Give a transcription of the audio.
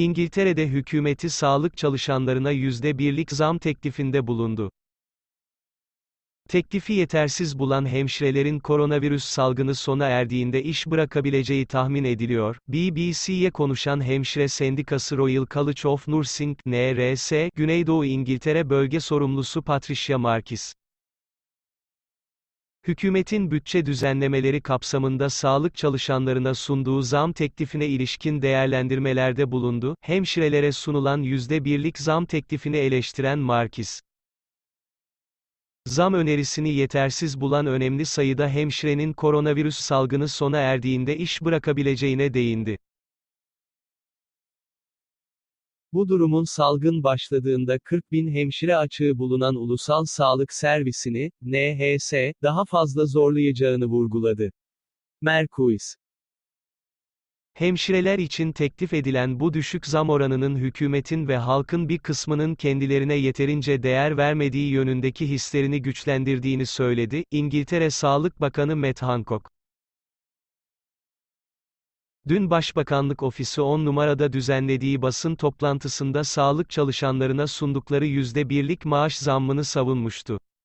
İngiltere'de hükümeti sağlık çalışanlarına %1'lik zam teklifinde bulundu. Teklifi yetersiz bulan hemşirelerin koronavirüs salgını sona erdiğinde iş bırakabileceği tahmin ediliyor. BBC'ye konuşan hemşire sendikası Royal College of Nursing, NRS, Güneydoğu İngiltere Bölge Sorumlusu Patricia Markis. Hükümetin bütçe düzenlemeleri kapsamında sağlık çalışanlarına sunduğu zam teklifine ilişkin değerlendirmelerde bulundu. Hemşirelere sunulan %1'lik zam teklifini eleştiren Markis. Zam önerisini yetersiz bulan önemli sayıda hemşirenin koronavirüs salgını sona erdiğinde iş bırakabileceğine değindi. Bu durumun salgın başladığında 40 bin hemşire açığı bulunan Ulusal Sağlık Servisini, NHS, daha fazla zorlayacağını vurguladı. Merkuis Hemşireler için teklif edilen bu düşük zam oranının hükümetin ve halkın bir kısmının kendilerine yeterince değer vermediği yönündeki hislerini güçlendirdiğini söyledi, İngiltere Sağlık Bakanı Matt Hancock. Dün Başbakanlık Ofisi 10 numarada düzenlediği basın toplantısında sağlık çalışanlarına sundukları %1'lik maaş zammını savunmuştu.